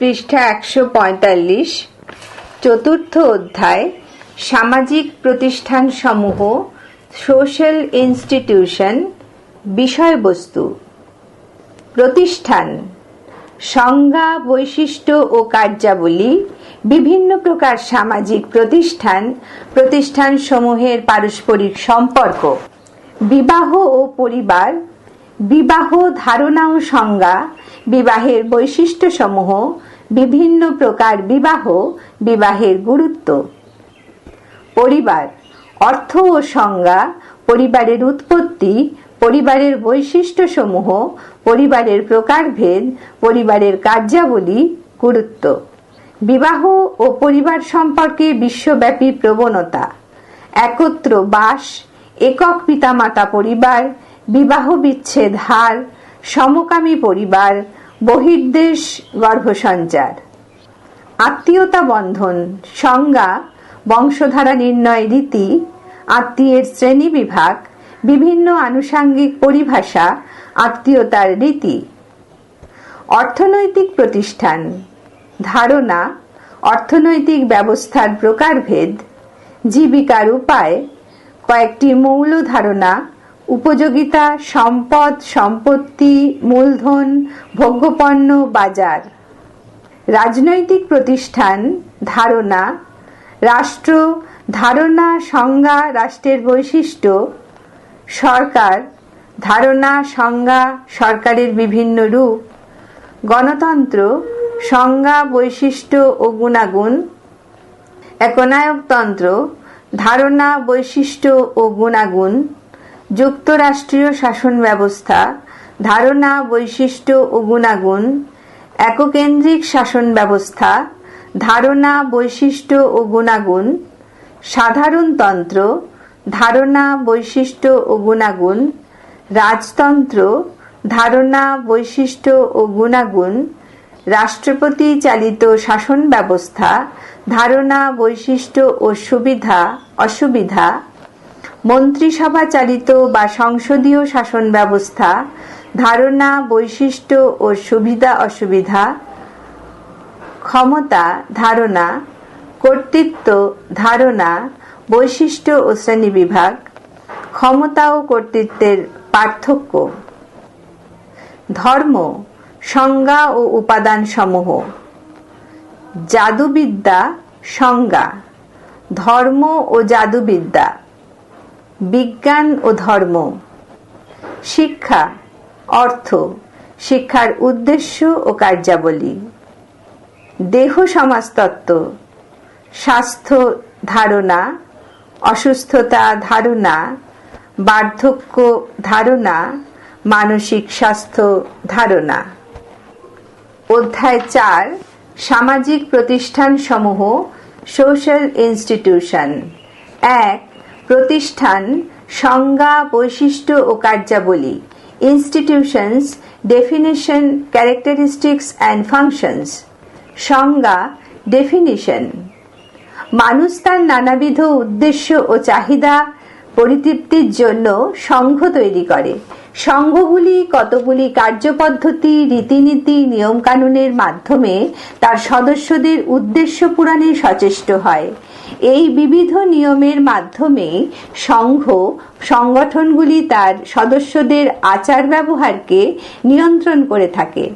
পৃষ্ঠা একশো পঁয়তাল্লিশ, চতুর্থ অধ্যায়, সামাজিক প্রতিষ্ঠানসমূহ, সোশ্যাল ইনস্টিটিউশন, বিষয়বস্তু। প্রতিষ্ঠান, সংজ্ঞা, বৈশিষ্ট্য ও কার্যাবলী, বিভিন্ন প্রকার সামাজিক প্রতিষ্ঠান, প্রতিষ্ঠানসমূহের পারস্পরিক সম্পর্ক, বিবাহ ও পরিবার, বিবাহ ধারণা ও সংজ্ঞা, বিবাহের বৈশিষ্ট্যসমূহ বিভিন্ন প্রকার বিবাহ, বিবাহের গুরুত্ব। পরিবার, অর্থ ও সংজ্ঞা, পরিবারের উৎপত্তি, পরিবারের বৈশিষ্ট্যসমূহ, পরিবারের প্রকারভেদ, পরিবারের কার্যাবলী, গুরুত্ব। বিবাহ ও পরিবার সম্পর্কে বিশ্বব্যাপী প্রবণতা। একত্র বাস, একক পিতামাতা পরিবার, বিবাহ বিচ্ছেদ হার, সমকামী পরিবার বহির্দেশ গর্ভসঞ্চার। আত্মীয়তা বন্ধন, সংজ্ঞা, বংশধারা নির্ণয় রীতি, আত্মীয়ের শ্রেণি বিভাগ, বিভিন্ন আনুষাঙ্গিক পরিভাষা, আত্মীয়তার রীতি। অর্থনৈতিক প্রতিষ্ঠান, ধারণা, অর্থনৈতিক ব্যবস্থার প্রকারভেদ, জীবিকার উপায়, কয়েকটি মৌল ধারণা উপযোগিতা, সম্পদ, সম্পত্তি, মূলধন, ভোগ্যপণ্য, বাজার। রাজনৈতিক প্রতিষ্ঠান, ধারণা। রাষ্ট্র, ধারণা, সংজ্ঞা, রাষ্ট্রের বৈশিষ্ট্য। সরকার, ধারণা, সংজ্ঞা, সরকারের বিভিন্ন রূপ। গণতন্ত্র, সংজ্ঞা, বৈশিষ্ট্য ও গুণাগুণ। একনায়কতন্ত্র, ধারণা, বৈশিষ্ট্য ও গুণাগুণ। যুক্তরাষ্ট্রীয় শাসন ব্যবস্থা, ধারণা, বৈশিষ্ট্য ও গুণাগুণ, এককেন্দ্রিক শাসন ব্যবস্থা, ধারণা, বৈশিষ্ট্য ও গুণাগুণ সাধারণতন্ত্র ধারণা, বৈশিষ্ট্য ও গুণাগুণ, রাজতন্ত্র, ধারণা, বৈশিষ্ট্য ও গুণাগুণ, রাষ্ট্রপতি চালিত শাসন ব্যবস্থা, ধারণা, বৈশিষ্ট্য ও সুবিধা, অসুবিধা মন্ত্রিসভা চালিত বা সংসদীয় শাসন ব্যবস্থা, ধারণা, বৈশিষ্ট্য ও সুবিধা অসুবিধা, ক্ষমতা, ধারণা, কর্তৃত্ব, ধারণা, বৈশিষ্ট্য ও শ্রেণীবিভাগ ক্ষমতা ও কর্তৃত্বের পার্থক্য। ধর্ম, সংজ্ঞা ও উপাদান সমূহ জাদুবিদ্যা, সংজ্ঞা। ধর্ম ও জাদুবিদ্যা। বিজ্ঞান ও ধর্ম। শিক্ষা, অর্থ, শিক্ষার উদ্দেশ্য ও কার্যাবলী। দেহ সমাজতত্ত্ব স্বাস্থ্য ধারণা, অসুস্থতা ধারণা, বার্ধক্য ধারণা, মানসিক স্বাস্থ্য ধারণা। অধ্যায় চার, সামাজিক প্রতিষ্ঠান সমূহ সোশ্যাল ইনস্টিটিউশন। এক প্রতিষ্ঠান, সংজ্ঞা, বৈশিষ্ট্য ও কার্যাবলী institutions definition characteristics and functions সংজ্ঞা ডেফিনিশন মানুষ তার নানাবিধ উদ্দেশ্য ও চাহিদা পরিতৃপ্তির জন্য সংঘ তৈরি করে। সংঘগুলি কতগুলি কার্যপদ্ধতি, রীতিনীতি, নিয়মকানুনের মাধ্যমে তার সদস্যদের উদ্দেশ্য পূরণে সচেষ্ট হয়। এই বিবিধ নিয়মের মাধ্যমে সংঘ, সংগঠনগুলি তার সদস্যদের আচার ব্যবহারকে নিয়ন্ত্রণ করে থাকে।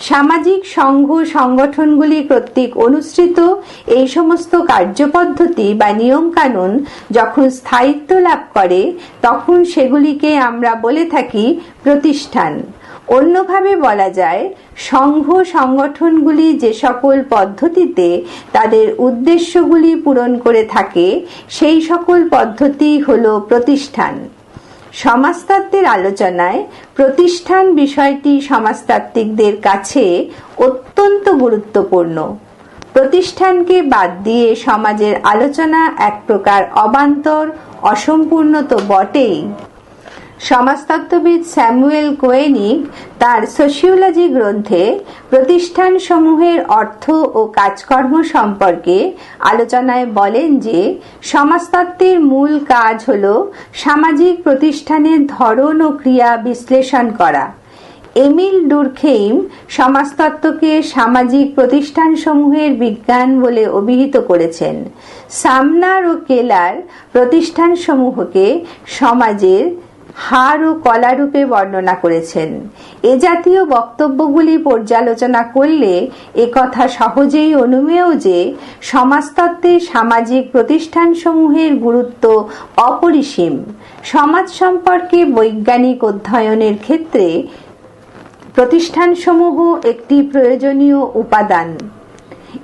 সামাজিক সংঘ, সংগঠনগুলি কর্তৃক অনুসৃত এই সমস্ত কার্যপদ্ধতি বা নিয়মকানুন যখন স্থায়িত্ব লাভ করে, তখন সেগুলিকে আমরা বলে থাকি প্রতিষ্ঠান। অন্যভাবে বলা যায়, সংঘ সংগঠনগুলি যে সকল পদ্ধতিতে তাদের উদ্দেশ্যগুলি পূরণ করে থাকে, সেই সকল পদ্ধতি হল প্রতিষ্ঠান। সমাজতত্ত্বের আলোচনায় প্রতিষ্ঠান বিষয়টি সমাজতাত্ত্বিকদের কাছে অত্যন্ত গুরুত্বপূর্ণ। প্রতিষ্ঠানকে বাদ দিয়ে সমাজের আলোচনা এক প্রকার অবান্তর, অসম্পূর্ণ তো বটেই। সমাজতত্ত্ববিদ স্যামুয়েল কোয়েনিক তার সোশিওলজি গ্রন্থে প্রতিষ্ঠান সমূহের অর্থ ও কাজকর্ম সম্পর্কে আলোচনায় বলেন যে, সমাজতত্ত্বের মূল কাজ হল সামাজিক প্রতিষ্ঠানের ধরন ও ক্রিয়া বিশ্লেষণ করা। এমিল ডুরখেইম সমাজতত্ত্বকে সামাজিক প্রতিষ্ঠানসমূহের বিজ্ঞান বলে অভিহিত করেছেন। সামনার ও কেলার প্রতিষ্ঠানসমূহকে সমাজের হার ও কলারূপে বর্ণনা করেছেন। এ জাতীয় বক্তব্যগুলি পর্যালোচনা করলে কথা সহজেই অনুমেয় যে সমাজতত্ত্বে সামাজিক প্রতিষ্ঠানসমূহের গুরুত্ব অপরিসীম। সমাজ সম্পর্কে বৈজ্ঞানিক অধ্যয়নের ক্ষেত্রে প্রতিষ্ঠানসমূহ একটি প্রয়োজনীয় উপাদান।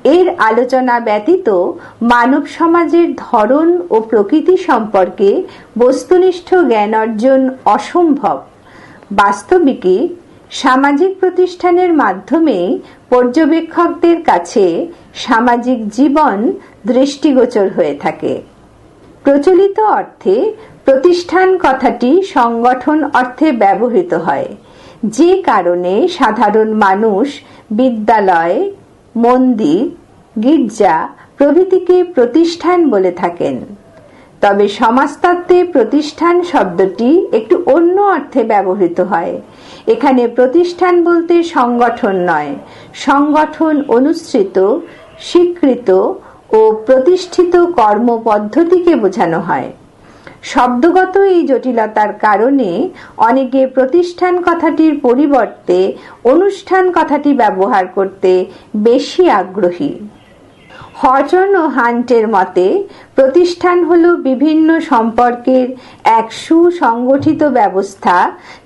এর আলোচনা ব্যতীত মানব সমাজের ধরন ও প্রকৃতি সম্পর্কে বস্তুনিষ্ঠ জ্ঞান অর্জন অসম্ভব। বাস্তবিকে সামাজিক প্রতিষ্ঠানের মাধ্যমে পর্যবেক্ষকদের কাছে সামাজিক জীবন দৃষ্টিগোচর হয়ে থাকে। প্রচলিত অর্থে প্রতিষ্ঠান কথাটি সংগঠন অর্থে ব্যবহৃত হয়। যে কারণে সাধারণ মানুষ বিদ্যালয় মন্দির গির্জা প্রভৃতিকে প্রতিষ্ঠান বলে থাকেন। তবে সমাজতত্ত্বে প্রতিষ্ঠান শব্দটি একটু অন্য অর্থে ব্যবহৃত হয়। এখানে প্রতিষ্ঠান বলতে সংগঠন নয়, সংগঠন অনুসৃত, স্বীকৃত ও প্রতিষ্ঠিত কর্মপদ্ধতিকে বোঝানো হয়। শব্দগত এই জটিলতার কারণে অনেকে প্রতিষ্ঠান কথাটির পরিবর্তে অনুষ্ঠান কথাটি ব্যবহার করতে বেশি আগ্রহী। হর্জন ও হান্টের মতে, প্রতিষ্ঠান হল বিভিন্ন সম্পর্কের এক সুসংগঠিত ব্যবস্থা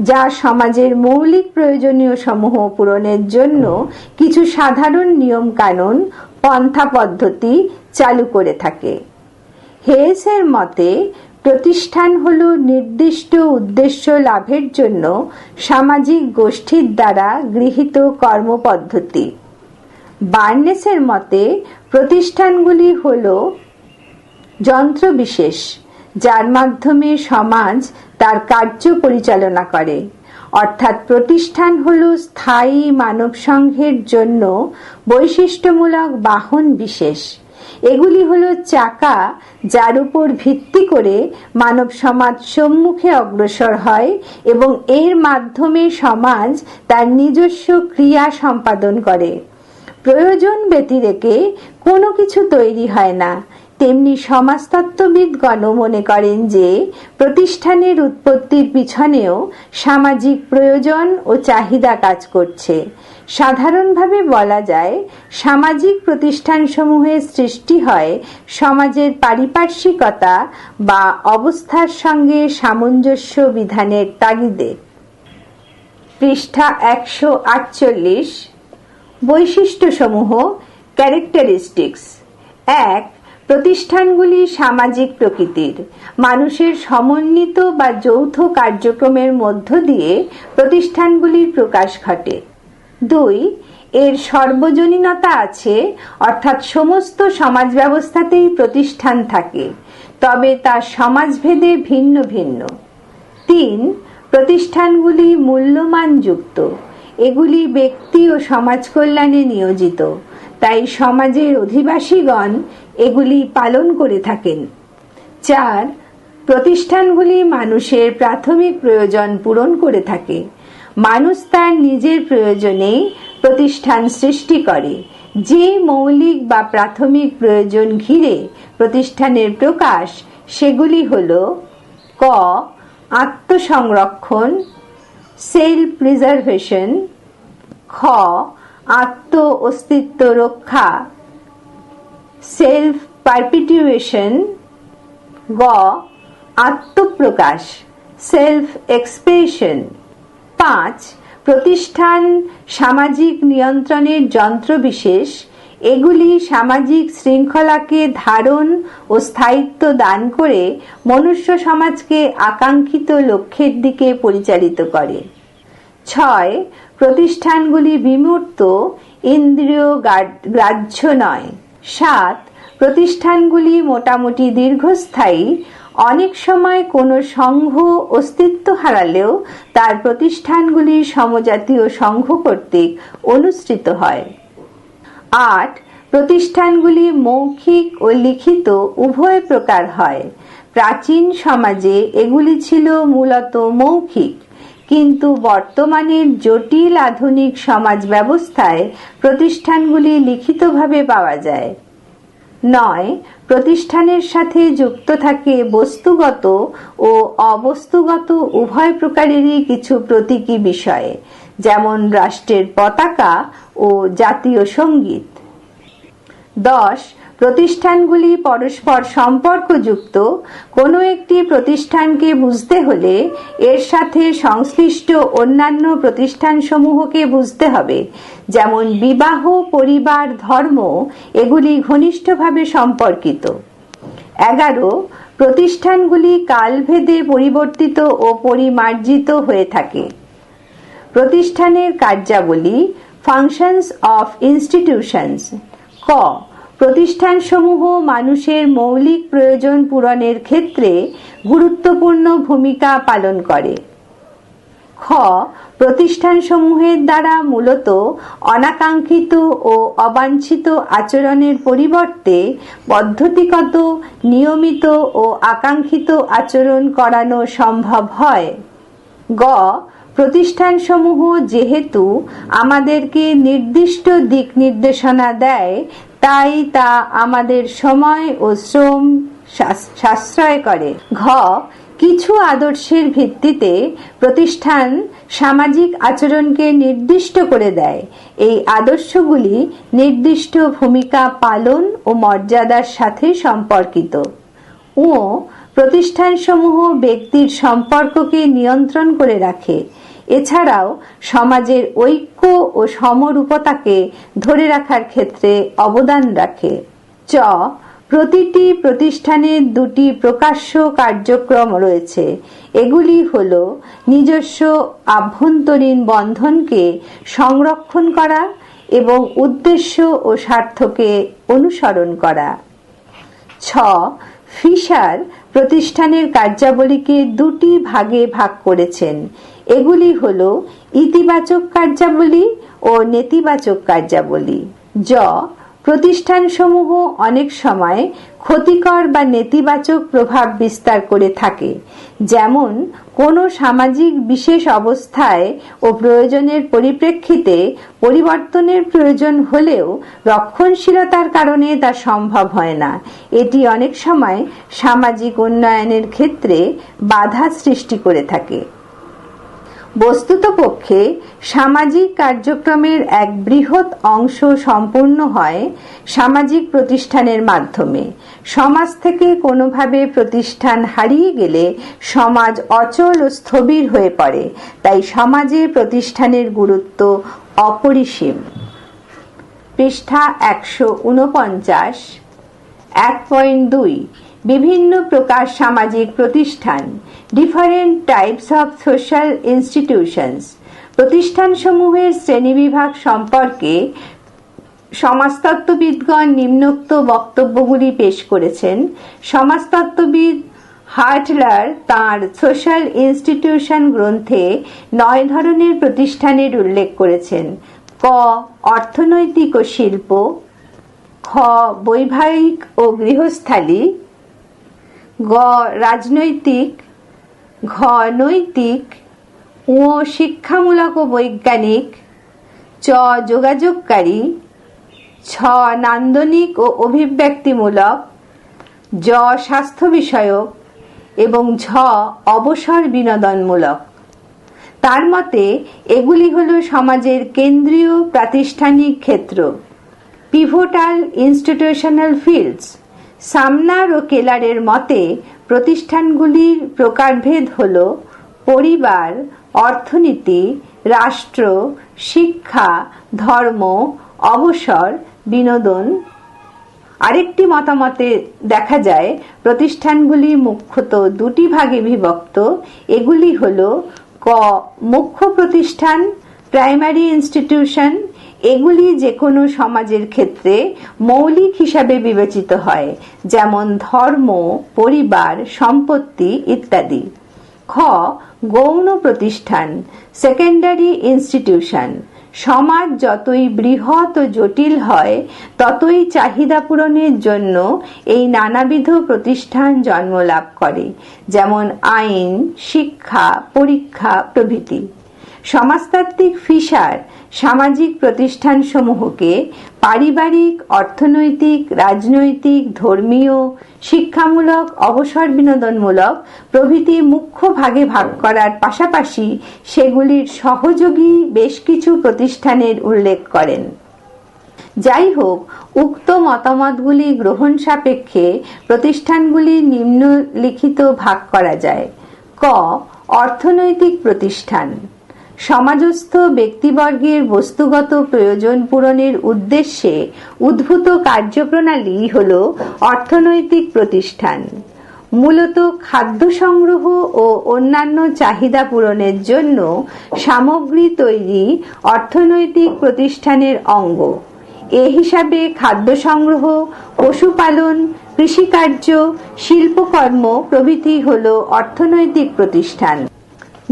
যা সমাজের মৌলিক প্রয়োজনীয় সমূহ পূরণের জন্য কিছু সাধারণ নিয়ম কানুন পন্থা পদ্ধতি চালু করে থাকে। হেসের মতে প্রতিষ্ঠান হল নির্দিষ্ট উদ্দেশ্য লাভের জন্য সামাজিক গোষ্ঠীর দ্বারা গৃহীত কর্মপদ্ধতি। বার্নেসের মতে, প্রতিষ্ঠানগুলি হল যন্ত্র বিশেষ যার মাধ্যমে সমাজ তার কার্য পরিচালনা করে। অর্থাৎ প্রতিষ্ঠান হল স্থায়ী মানব সংঘের জন্য বৈশিষ্ট্যমূলক বাহন বিশেষ। এগুলি হলো চাকা, যার উপর ভিত্তি করে মানব সমাজ সম্মুখে অগ্রসর হয় এবং এর মাধ্যমে সমাজ তার নিজস্ব ক্রিয়া সম্পাদন করে। প্রয়োজন ব্যতিরেকে কোনো কিছু তৈরি হয় না। তেমনি সমাজতত্ত্ববিদগণ মনে করেন যে, প্রতিষ্ঠানের উৎপত্তির পিছনেও সামাজিক প্রয়োজন ও চাহিদা কাজ করছে। সাধারণভাবে বলা যায়, সামাজিক প্রতিষ্ঠানসমূহের সৃষ্টি হয় সমাজের পারিপার্শ্বিকতা বা অবস্থার সঙ্গে সামঞ্জস্য বিধানের তাগিদে। পৃষ্ঠা একশো আটচল্লিশ, বৈশিষ্ট্যসমূহ ক্যারেক্টারিস্টিক্স এক প্রতিষ্ঠানগুলি সামাজিক প্রকৃতির। মানুষের সমন্বিত বা যৌথ কার্যক্রমের মধ্য দিয়ে প্রতিষ্ঠানগুলির প্রকাশ ঘটে। দুই, এর সর্বজনীনতা আছে, অর্থাৎ সমস্ত সমাজ ব্যবস্থাতেই প্রতিষ্ঠান থাকে, তবে তা সমাজভেদে ভিন্ন ভিন্ন। তিন, প্রতিষ্ঠানগুলি মূল্যমানযুক্ত এগুলি ব্যক্তি ও সমাজ কল্যাণে নিয়োজিত, তাই সমাজের অধিবাসীগণ এগুলি পালন করে থাকেন। চার, প্রতিষ্ঠানগুলি মানুষের প্রাথমিক প্রয়োজন পূরণ করে থাকে। মানুষ তার নিজের প্রয়োজনেই প্রতিষ্ঠান সৃষ্টি করে। যে মৌলিক বা প্রাথমিক প্রয়োজন ঘিরে প্রতিষ্ঠানের প্রকাশ, সেগুলি হল ক, আত্মসংরক্ষণ, সেলফ প্রিজার্ভেশন, খ, আত্ম অস্তিত্ব রক্ষা সেলফ পারপিটিউয়েশন গ, আত্মপ্রকাশ সেলফ এক্সপ্রেশন পাঁচ, প্রতিষ্ঠান সামাজিক নিয়ন্ত্রণের যন্ত্রবিশেষ, এগুলি সামাজিক শৃঙ্খলাকে ধারণ ও স্থায়িত্ব দান করে মনুষ্য সমাজকে আকাঙ্ক্ষিত লক্ষ্যের দিকে পরিচালিত করে। ছয়, প্রতিষ্ঠানগুলি বিমূর্ত, ইন্দ্রিয় গ্রাহ্য নয়। সাত, প্রতিষ্ঠানগুলি মোটামুটি দীর্ঘস্থায়ী। অনেক সময় কোনো সংঘ অস্তিত্ব হারালেও তার প্রতিষ্ঠানগুলি সমজাতীয় সংঘ কর্তৃক অনুসৃত হয়। আট, প্রতিষ্ঠানগুলি মৌখিক ও লিখিত উভয় প্রকার হয়। প্রাচীন সমাজে এগুলি ছিল মূলত মৌখিক। কিন্তু বর্তমানের জটিল আধুনিক সমাজ ব্যবস্থায় প্রতিষ্ঠানগুলি লিখিতভাবে পাওয়া যায়। নয়, প্রতিষ্ঠানের সাথে যুক্ত থাকে বস্তুগত ও অবস্তুগত উভয় প্রকারেরই কিছু প্রতীকী বিষয়ে, যেমন রাষ্ট্রের পতাকা ও জাতীয় সংগীত। দশ প্রতিষ্ঠানগুলি পরস্পর সম্পর্কযুক্ত, কোনো একটি প্রতিষ্ঠানকে বুঝতে হলে এর সাথে সংশ্লিষ্ট অন্যান্য প্রতিষ্ঠানসমূহকে বুঝতে হবে, যেমন বিবাহ, পরিবার, ধর্ম, এগুলি ঘনিষ্ঠভাবে সম্পর্কিত। এগারো, প্রতিষ্ঠানগুলি কালভেদে পরিবর্তিত ও পরিমার্জিত হয়ে থাকে। প্রতিষ্ঠানের কার্যাবলী ফাংশনস অফ ইনস্টিটিউশনস ক প্রতিষ্ঠানসমূহ মানুষের মৌলিক প্রয়োজন পূরণের ক্ষেত্রে গুরুত্বপূর্ণ ভূমিকা পালন করে। খ, প্রতিষ্ঠানসমূহের দ্বারা মূলত অনাকাঙ্ক্ষিত ও অবাঞ্ছিত আচরণের পরিবর্তে পদ্ধতিগত, নিয়মিত ও আকাঙ্ক্ষিত আচরণ করানো সম্ভব হয়। গ, প্রতিষ্ঠানসমূহ যেহেতু আমাদেরকে নির্দিষ্ট দিক নির্দেশনা দেয় তাই তা আমাদের সময় ও শ্রম সাশ্রয় করে। ঘ, কিছু আদর্শের ভিত্তিতে প্রতিষ্ঠান সামাজিক আচরণকে নির্দিষ্ট করে দেয়। এই আদর্শগুলি নির্দিষ্ট ভূমিকা পালন ও মর্যাদার সাথে সম্পর্কিত। ও প্রতিষ্ঠানসমূহ ব্যক্তির সম্পর্ককে নিয়ন্ত্রণ করে রাখে। এছাড়াও সমাজের ঐক্য ও সমরূপতাকে ধরে রাখার ক্ষেত্রে অবদান রাখে। চ, প্রতিটি প্রতিষ্ঠানের দুটি প্রকাশ্য কার্যক্রম রয়েছে। এগুলি হল নিজস্ব আভ্যন্তরীণ বন্ধনকে সংরক্ষণ করা এবং উদ্দেশ্য ও স্বার্থকে অনুসরণ করা। ছ, ফিশার প্রতিষ্ঠানের কার্যাবলীকে দুটি ভাগে ভাগ করেছেন। এগুলি হল ইতিবাচক কার্যাবলী ও নেতিবাচক কার্যাবলী। জ, প্রতিষ্ঠানসমূহ অনেক সময় ক্ষতিকর বা নেতিবাচক প্রভাব বিস্তার করে থাকে, যেমন কোনো সামাজিক বিশেষ অবস্থায় ও প্রয়োজনের পরিপ্রেক্ষিতে পরিবর্তনের প্রয়োজন হলেও রক্ষণশীলতার কারণে তা সম্ভব হয় না। এটি অনেক সময় সামাজিক উন্নয়নের ক্ষেত্রে বাধা সৃষ্টি করে থাকে। বস্তুত পক্ষে সামাজিক কার্যক্রমের এক বৃহৎ অংশ সম্পূর্ণ হয় সামাজিক প্রতিষ্ঠানের মাধ্যমে। সমাজ থেকে কোনোভাবে প্রতিষ্ঠান হারিয়ে গেলে সমাজ অচল ও স্থবির হয়ে পড়ে, তাই সমাজে প্রতিষ্ঠানের গুরুত্ব অপরিসীম। পৃষ্ঠা একশো উনপঞ্চাশ, এক পয়েন্ট দুই। বিভিন্ন প্রকার সামাজিক প্রতিষ্ঠান different types of social institutions প্রতিষ্ঠানসমূহের শ্রেণীবিভাগ সম্পর্কে সমাজতত্ত্ববিদগণ নিম্নোক্ত বক্তব্যগুলি পেশ করেছেন। সমাজতত্ত্ববিদ হার্টলার তাঁর সোশ্যাল ইনস্টিটিউশন গ্রন্থে নয় ধরনের প্রতিষ্ঠানের উল্লেখ করেছেন। ক, অর্থনৈতিক ও শিল্প, খ, বৈবাহিক ও গৃহস্থালী গ, রাজনৈতিক, ঘ, নৈতিক ও শিক্ষামূলক ও বৈজ্ঞানিক, চ, যোগাযোগকারী, ছ, নান্দনিক ও অভিব্যক্তিমূলক, জ, স্বাস্থ্য বিষয়ক এবং ঝ, অবসর বিনোদনমূলক। তার মতে, এগুলি হল সমাজের কেন্দ্রীয় প্রাতিষ্ঠানিক ক্ষেত্র। পিভোটাল ইনস্টিটিউশনাল ফিল্ডস সামনার ও কেলারের মতে, প্রতিষ্ঠানগুলির প্রকারভেদ হল পরিবার, অর্থনীতি, রাষ্ট্র, শিক্ষা, ধর্ম, অবসর, বিনোদন। আরেকটি মতামতে দেখা যায়, প্রতিষ্ঠানগুলি মুখ্যত দুটি ভাগে বিভক্ত। এগুলি হল ক, মুখ্য প্রতিষ্ঠান, প্রাইমারি ইনস্টিটিউশন এগুলি যে কোনো সমাজের ক্ষেত্রে মৌলিক হিসাবে বিবেচিত হয়, যেমন ধর্ম, পরিবার, সম্পত্তি ইত্যাদি। খ, গৌণ প্রতিষ্ঠান সেকেন্ডারি ইনস্টিটিউশন সমাজ যতই বৃহৎ ও জটিল হয়, ততই চাহিদা পূরণের জন্য এই নানাবিধ প্রতিষ্ঠান জন্ম লাভ করে, যেমন আইন, শিক্ষা, পরীক্ষা প্রভৃতি। সমাজতাত্ত্বিক ফিসার সামাজিক প্রতিষ্ঠানসমূহকে পারিবারিক, অর্থনৈতিক, রাজনৈতিক, ধর্মীয়, শিক্ষামূলক, অবসর বিনোদনমূলক প্রভৃতি মুখ্য ভাগে ভাগ করার পাশাপাশি সেগুলির সহযোগী বেশ কিছু প্রতিষ্ঠানের উল্লেখ করেন। যাই হোক উক্ত মতামতগুলি গ্রহণ সাপেক্ষে প্রতিষ্ঠানগুলি নিম্নলিখিত ভাগ করা যায়। ক. অর্থনৈতিক প্রতিষ্ঠান। সমাজস্থ ব্যক্তিবর্গের বস্তুগত প্রয়োজন পূরণের উদ্দেশ্যে উদ্ভূত কার্যপ্রণালী হল অর্থনৈতিক প্রতিষ্ঠান। মূলত খাদ্য সংগ্রহ ও অন্যান্য চাহিদা পূরণের জন্য সামগ্রী তৈরি অর্থনৈতিক প্রতিষ্ঠানের অঙ্গ। এ হিসাবে খাদ্য সংগ্রহ, পশুপালন, কৃষিকার্য, শিল্পকর্ম প্রভৃতি হল অর্থনৈতিক প্রতিষ্ঠান।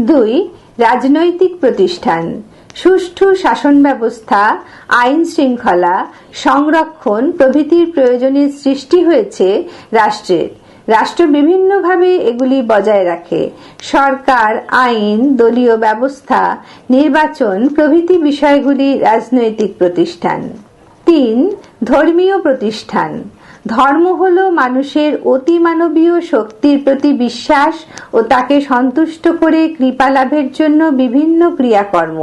দুই রাজনৈতিক প্রতিষ্ঠান, সুষ্ঠু শাসন ব্যবস্থা, আইন শৃঙ্খলা, সংরক্ষণ প্রভৃতির প্রয়োজনের সৃষ্টি হয়েছে রাষ্ট্রের। রাষ্ট্র বিভিন্নভাবে এগুলি বজায় রাখে। সরকার, আইন, দলীয় ব্যবস্থা, নির্বাচন প্রভৃতি বিষয়গুলি রাজনৈতিক প্রতিষ্ঠান। তিন, ধর্মীয় প্রতিষ্ঠান। ধর্ম হল মানুষের অতিমানবীয় শক্তির প্রতি বিশ্বাস ও তাকে সন্তুষ্ট করে কৃপা লাভের জন্য বিভিন্ন ক্রিয়াকর্ম।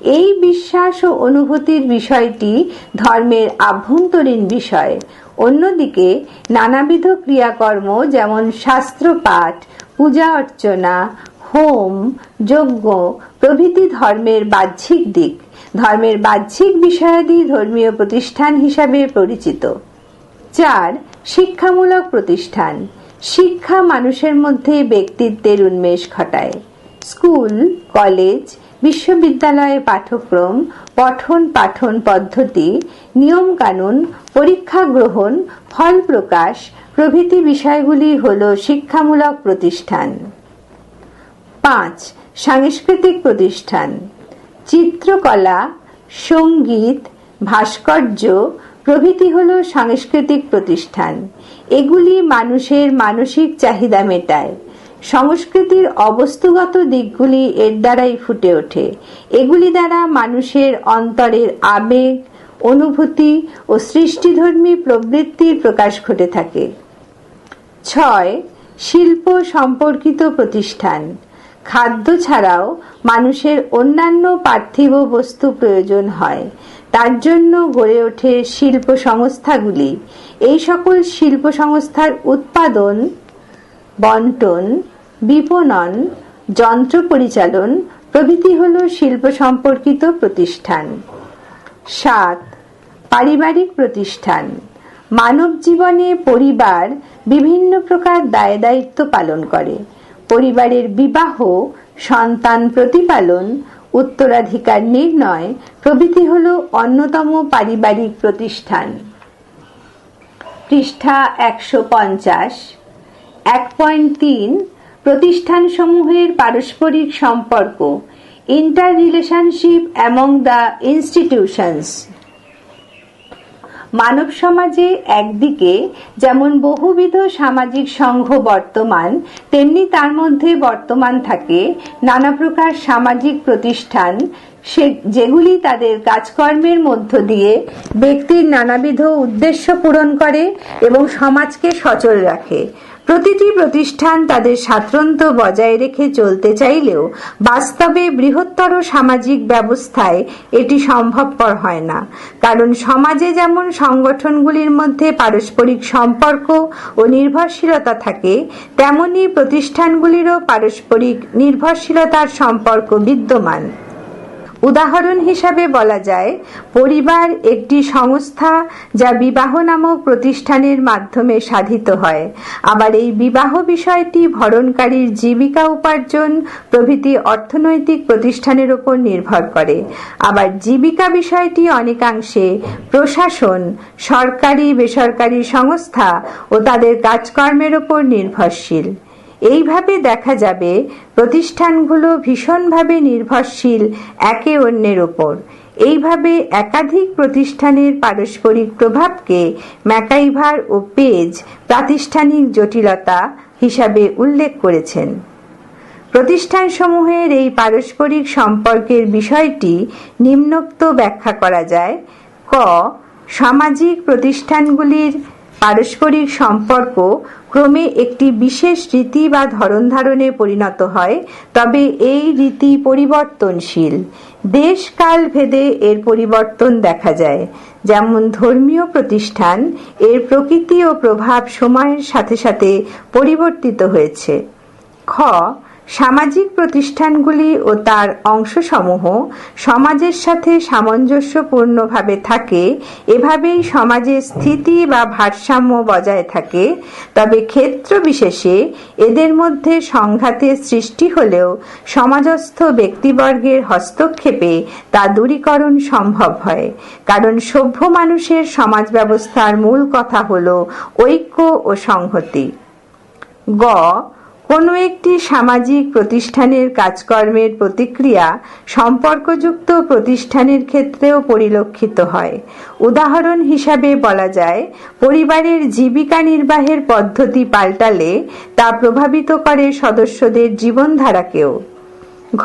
এই বিশ্বাস ও অনুভূতির বিষয়টি ধর্মের আভ্যন্তরীণ বিষয়। অন্যদিকে নানাবিধ ক্রিয়াকর্ম যেমন শাস্ত্রপাঠ, পূজা অর্চনা, হোম, যজ্ঞ প্রভৃতি ধর্মের বাহ্যিক দিক। ধর্মের বাহ্যিক বিষয়াদি ধর্মীয় প্রতিষ্ঠান হিসাবে পরিচিত। চার, শিক্ষামূলক প্রতিষ্ঠান। শিক্ষা মানুষের মধ্যে ব্যক্তিত্বের উন্মেষ ঘটায়। স্কুল, কলেজ, বিশ্ববিদ্যালয়ে পাঠ্যক্রম, পঠন পাঠন পদ্ধতি নিয়মকানুন পরীক্ষা গ্রহণ, ফল প্রকাশ প্রভৃতি বিষয়গুলি হল শিক্ষামূলক প্রতিষ্ঠান। পাঁচ, সাংস্কৃতিক প্রতিষ্ঠান। চিত্রকলা, সংগীত, ভাস্কর্য প্রভৃতি হল সাংস্কৃতিক প্রতিষ্ঠান। এগুলি মানুষের মানসিক চাহিদা মেটায়। সংস্কৃতির অবস্তুগত দিকগুলি এর দ্বারাই ফুটে ওঠে। এগুলি দ্বারা মানুষের অন্তরের আবেগ, অনুভূতি ও সৃষ্টিধর্মী প্রবৃত্তির প্রকাশ ঘটে থাকে। ছয়, শিল্প সম্পর্কিত প্রতিষ্ঠান। খাদ্য ছাড়াও মানুষের অন্যান্য পার্থিব বস্তু প্রয়োজন হয়। তার জন্য গড়ে ওঠে শিল্প সংস্থাগুলি। এই সকল শিল্প সংস্থার উৎপাদন, বন্টন, বিপণন, যন্ত্র পরিচালন প্রভৃতি হল শিল্প সম্পর্কিত প্রতিষ্ঠান। সাত, পারিবারিক প্রতিষ্ঠান। মানব জীবনে পরিবার বিভিন্ন প্রকার দায় দায়িত্ব পালন করে। পরিবারের বিবাহ, সন্তান প্রতিপালন উত্তরাধিকার নির্ণয় প্রভৃতি হল অন্যতম পারিবারিক প্রতিষ্ঠান। পৃষ্ঠা একশো পঞ্চাশ। এক পয়েন্ট তিন, প্রতিষ্ঠানসমূহের পারস্পরিক সম্পর্ক, interrelationship among the institutions মানব সমাজে একদিকে যেমন বহুবিধ সামাজিক সংঘ বর্তমান, তেমনি তার মধ্যে বর্তমান থাকে নানা প্রকার সামাজিক প্রতিষ্ঠান, সে যেগুলি তাদের কাজকর্মের মধ্য দিয়ে ব্যক্তির নানাবিধ উদ্দেশ্য পূরণ করে এবং সমাজকে সচল রাখে। প্রতিটি প্রতিষ্ঠান তাদের স্বাতন্ত্র্য বজায় রেখে চলতে চাইলেও বাস্তবে বৃহত্তর সামাজিক ব্যবস্থায় এটি সম্ভবপর হয় না। কারণ সমাজে যেমন সংগঠনগুলির মধ্যে পারস্পরিক সম্পর্ক ও নির্ভরশীলতা থাকে, তেমনি প্রতিষ্ঠানগুলিরও পারস্পরিক নির্ভরশীলতার সম্পর্ক বিদ্যমান। উদাহরণ হিসাবে বলা যায়, পরিবার একটি সংস্থা যা বিবাহ নামক প্রতিষ্ঠানের মাধ্যমে সাধিত হয়। আবার এই বিবাহ বিষয়টি ভরণকারীর জীবিকা উপার্জন, প্রভৃতি অর্থনৈতিক প্রতিষ্ঠানের উপর নির্ভর করে। আবার জীবিকা বিষয়টি অনেকাংশে প্রশাসন, সরকারি, বেসরকারি সংস্থা ও তাদের কাজকর্মের উপর নির্ভরশীল। এইভাবে দেখা যাবে, প্রতিষ্ঠানগুলো ভীষণভাবে নির্ভরশীল একে অন্যের ওপর। এইভাবে একাধিক প্রতিষ্ঠানের পারস্পরিক প্রভাবকে ম্যাকাইভার ও পেজ প্রাতিষ্ঠানিক জটিলতা হিসাবে উল্লেখ করেছেন। প্রতিষ্ঠানসমূহের এই পারস্পরিক সম্পর্কের বিষয়টি নিম্নোক্ত ব্যাখ্যা করা যায়। ক. সামাজিক প্রতিষ্ঠানগুলির পারস্পরিক সম্পর্ক ক্রমে একটি বিশেষ রীতি বা ধরন ধারণে পরিণত হয়, তবে এই রীতি পরিবর্তনশীল। দেশ কাল ভেদে এর পরিবর্তন দেখা যায়। যেমন ধর্মীয় প্রতিষ্ঠান এর প্রকৃতি ও প্রভাব সময়ের সাথে সাথে পরিবর্তিত হয়েছে। খ সামাজিক প্রতিষ্ঠানগুলি ও তার অংশসমূহ সমাজের সাথে সামঞ্জস্যপূর্ণভাবে থাকে, এভাবেই সমাজের স্থিতি বা ভারসাম্য বজায় থাকে। তবে ক্ষেত্র বিশেষে এদের মধ্যে সংঘাতের সৃষ্টি হলেও সমাজস্থ ব্যক্তিবর্গের হস্তক্ষেপে তা দূরীকরণ সম্ভব হয়। কারণ সভ্য মানুষের সমাজ ব্যবস্থার মূল কথা হল ঐক্য ও সংহতি। গ কোনো একটি সামাজিক প্রতিষ্ঠানের কাজকর্মের প্রতিক্রিয়া সম্পর্কযুক্ত প্রতিষ্ঠানের ক্ষেত্রেও পরিলক্ষিত হয়। উদাহরণ হিসাবে বলা যায়, পরিবারের জীবিকা নির্বাহের পদ্ধতি পাল্টালে তা প্রভাবিত করে সদস্যদের জীবনধারাকেও। ঘ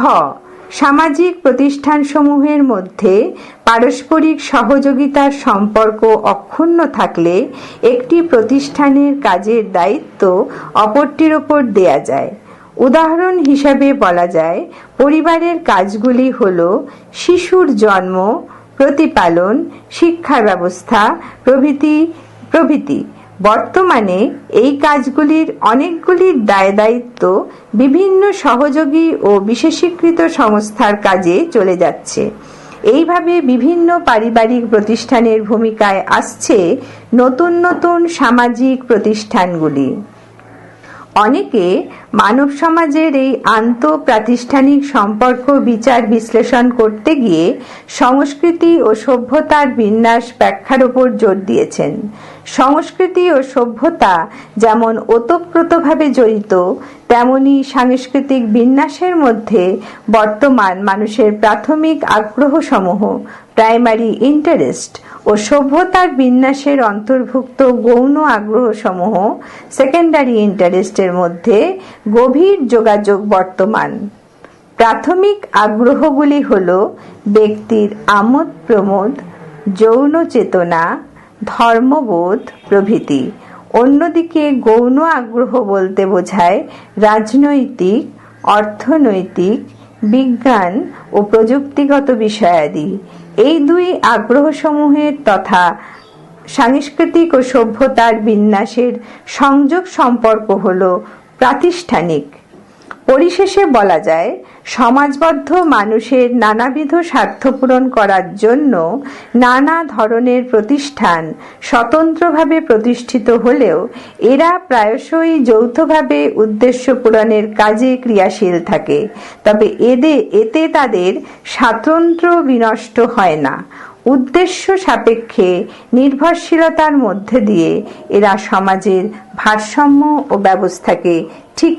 সামাজিক প্রতিষ্ঠানসমূহের মধ্যে পারস্পরিক সহযোগিতার সম্পর্ক অক্ষুণ্ণ থাকলে একটি প্রতিষ্ঠানের কাজের দায়িত্ব অপরটির ওপর দেয়া যায়। উদাহরণ হিসাবে বলা যায়, পরিবারের কাজগুলি হল শিশুর জন্ম, প্রতিপালন শিক্ষা ব্যবস্থা, প্রভৃতি প্রভৃতি। বর্তমানে এই কাজগুলির অনেকগুলির দায় দায়িত্ব বিভিন্ন সহযোগী ও বিশেষীকৃত সংস্থার কাজে চলে যাচ্ছে। এইভাবে বিভিন্ন পারিবারিক প্রতিষ্ঠানের ভূমিকায় আসছে নতুন নতুন সামাজিক প্রতিষ্ঠানগুলি। অনেকে মানব সমাজের এই আন্তঃপ্রাতিষ্ঠানিক সম্পর্ক বিচার বিশ্লেষণ করতে গিয়ে সংস্কৃতি ও সভ্যতার বিন্যাস ব্যাখ্যার উপর জোর দিয়েছেন। সংস্কৃতি ও সভ্যতা যেমন ওতপ্রোতভাবে জড়িত, তেমনি সাংস্কৃতিক বিন্যাসের মধ্যে বর্তমান মানুষের প্রাথমিক আগ্রহসমূহ প্রাইমারি ইন্টারেস্ট ও সভ্যতার বিন্যাসের অন্তর্ভুক্ত গৌণ আগ্রহসমূহ সেকেন্ডারি ইন্টারেস্টের মধ্যে গভীর যোগাযোগ বর্তমান। প্রাথমিক আগ্রহগুলি হল ব্যক্তির আমোদ প্রমোদ, যৌন চেতনা, ধর্মবোধ প্রভৃতি। অন্যদিকে গৌণ আগ্রহ বলতে বোঝায় রাজনৈতিক, অর্থনৈতিক, বিজ্ঞান ও প্রযুক্তিগত বিষয়াদি। এই দুই আগ্রহসমূহের তথা সাংস্কৃতিক ও সভ্যতার বিন্যাসের সংযোগ সম্পর্ক হল প্রাতিষ্ঠানিক। পরিশেষে বলা যায়, সমাজবদ্ধ মানুষের নানাবিধ স্বার্থ পূরণ করার জন্য নানা ধরনের প্রতিষ্ঠান স্বতন্ত্রভাবে প্রতিষ্ঠিত হলেও এরা প্রায়শই যৌথভাবে উদ্দেশ্য পূরণের কাজে ক্রিয়াশীল থাকে। তবে এদে, এতে তাদের স্বাতন্ত্র বিনষ্ট হয় না। উদ্দেশ্য সাপেক্ষে নির্ভরশীলতার মধ্যে দিয়ে এরা সমাজের ভারসাম্য ও ব্যবস্থাকে ঠিক